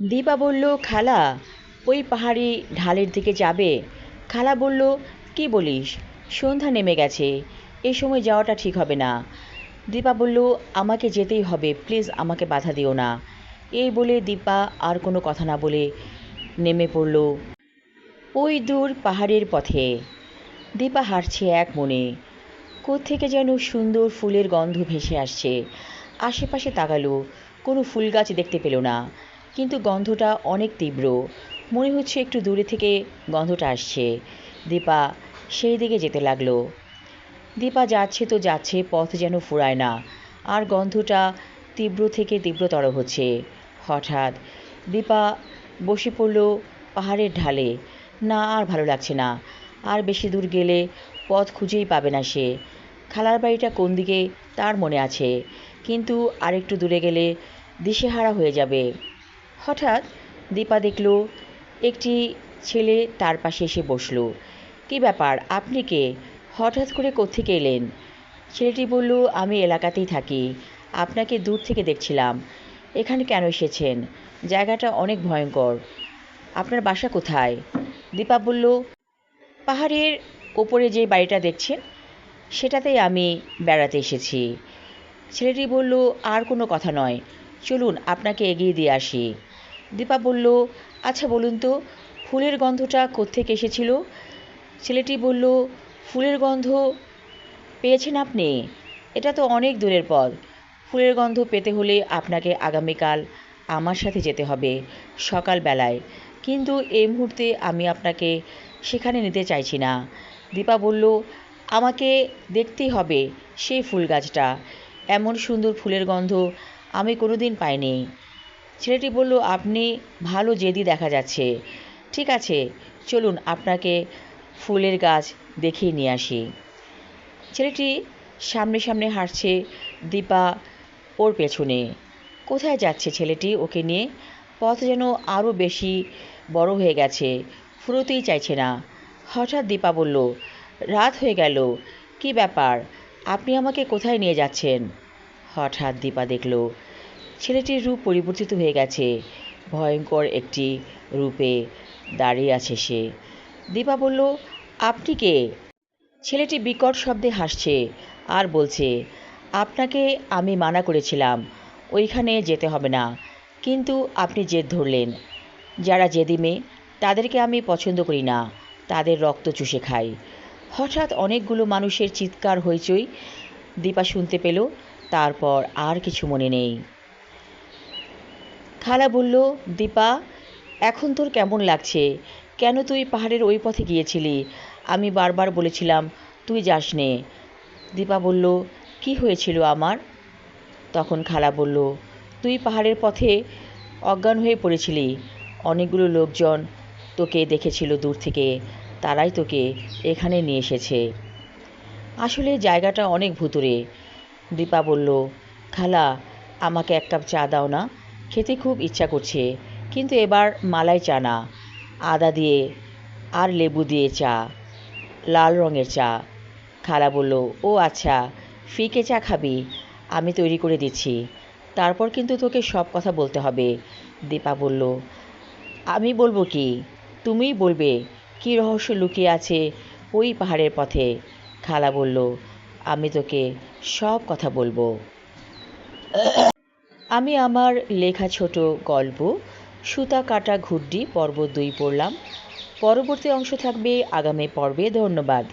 দীপা বলল, খালা, ওই পাহাড়ি ঢালের দিকে যাবে? খালা বলল, কি বলিস, সন্ধ্যা নেমে গেছে এই সময় যাওয়াটা ঠিক হবে না। দীপা বলল, আমাকে যেতেই হবে, প্লিজ আমাকে বাধা দিও না। এই বলে দীপা আর কোনো কথা না বলে নেমে পড়ল ওই দূর পাহাড়ের পথে। দীপা হাঁটছে এক মনে, কোত্থেকে যেন সুন্দর ফুলের গন্ধ ভেসে আসছে। আশেপাশে তাকালো, কোনো ফুল গাছ দেখতে পেল না। কিন্তু গন্ধটা অনেক তীব্র। মনে হচ্ছে একটু দূরে থেকে গন্ধটা আসছে। দীপা সেই দিকে যেতে লাগল। দীপা যাচ্ছে তো যাচ্ছে, পথ যেন ফুরায় না। আর গন্ধটা তীব্র থেকে তীব্রতর হচ্ছে। হঠাৎ দীপা বসে পড়ল পাহাড়ের ঢালে। না, আর ভালো লাগছে না। আর বেশি দূর গেলে পথ খুঁজেই পাবে না সে। খালার বাড়িটা কোন দিকে তার মনে আছে। কিন্তু আরেকটু দূরে গেলে দিশেহারা হয়ে যাবে। হঠাৎ দীপা দেখল, একটি ছেলে তার পাশে এসে বসল। কি ব্যাপার? আপনি কে? হঠাৎ করে কোত্থেকে এলেন? ছেলেটি বলল, আমি এলাকাতেই থাকি। আপনাকে দূর থেকে দেখছিলাম। এখানে কেন এসেছেন? জায়গাটা অনেক ভয়ঙ্কর। আপনার বাসা কোথায়? দীপা বলল, পাহাড়ের ওপরে যে বাড়িটা দেখছেন, সেটাতেই আমি বেড়াতে এসেছি। ছেলেটি বলল, আর কোনো কথা নয়। চলুন, আপনাকে এগিয়ে দিয়ে আসি। দীপা বলল আচ্ছা বলুন তো, ফুলের গন্ধটা কোত্থেকে এসেছিল? ছেলেটি বলল, ফুলের গন্ধ পেয়েছেন আপনি? এটা তো অনেক দূরের পথ। ফুলের গন্ধ পেতে হলে আপনাকে আগামীকাল আমার সাথে যেতে হবে, সকালবেলায়। কিন্তু এই মুহূর্তে আমি আপনাকে সেখানে নিতে চাইছি না। দীপা বলল, আমাকে দেখতেই হবে সেই ফুল গাছটা। এমন সুন্দর ফুলের গন্ধ আমি কোনো দিন পাইনি। ছেলেটি বলল, আপনি ভালো জেদি দেখা যাচ্ছে। ঠিক আছে, চলুন আপনাকে ফুলের গাছ দেখিয়ে নিয়ে আসি। ছেলেটি সামনে সামনে হাঁটছে দীপা ওর পেছনে। কোথায় যাচ্ছে ছেলেটি ওকে নিয়ে? পথ যেন আরও বেশি বড় হয়ে গেছে, ফুরোতেই চাইছে না। হঠাৎ দীপা বলল, রাত হয়ে গেল, কি ব্যাপার? আপনি আমাকে কোথায় নিয়ে যাচ্ছেন? হঠাৎ দীপা দেখল ছেলেটির রূপ পরিবর্তিত হয়ে গেছে। ভয়ঙ্কর একটি রূপে দাঁড়িয়ে আছে সে। দীপা বলল, আপনি কে? ছেলেটি বিকট শব্দে হাসছে আর বলছে, আপনাকে আমি মানা করেছিলাম, ওইখানে যেতে হবে না। কিন্তু আপনি জেদ ধরলেন। যারা জেদি মেয়ে, তাদেরকে আমি পছন্দ করি না। তাদের রক্ত চুষে খাই। হঠাৎ অনেকগুলো মানুষের চিৎকার হইচই দীপা শুনতে পেল। তারপর আর কিছু মনে নেই। খালা বলল, দীপা, এখন তোর কেমন লাগছে? কেন তুই পাহাড়ের ওই পথে গিয়েছিলি? আমি বারবার বলেছিলাম, তুই যাস নে দীপা বলল, কি হয়েছিল আমার? তখন খালা বলল, তুই পাহাড়ের পথে অজ্ঞান হয়ে পড়েছিলি। অনেকগুলো লোকজন তোকে দেখেছিল দূর থেকে। তারাই তোকে এখানে নিয়ে এসেছে। আসলে জায়গাটা অনেক ভুতুরে। দীপা বলল, খালা, আমাকে এক কাপ চা দাও না। খেতে খুব ইচ্ছা করছে, কিন্তু এবার মালাই চা না। আদা দিয়ে আর লেবু দিয়ে চা, লাল রঙের চা। খালা বলল, ও আচ্ছা ফিকে চা খাবি, আমি তৈরি করে দিচ্ছি। তারপর কিন্তু তোকে সব কথা বলতে হবে। দীপা বলল, আমি বলব কি? তুমিই বলবে, কী রহস্য লুকিয়ে আছে ওই পাহাড়ের পথে? খালা বলল, আমি তোকে সব কথা বলব। আমি আমার লেখা ছোট গল্প, সুতা কাটা ঘুড্ডি পর্ব দুই পড়লাম। পরবর্তী অংশ থাকবে আগামী পর্বে। ধন্যবাদ।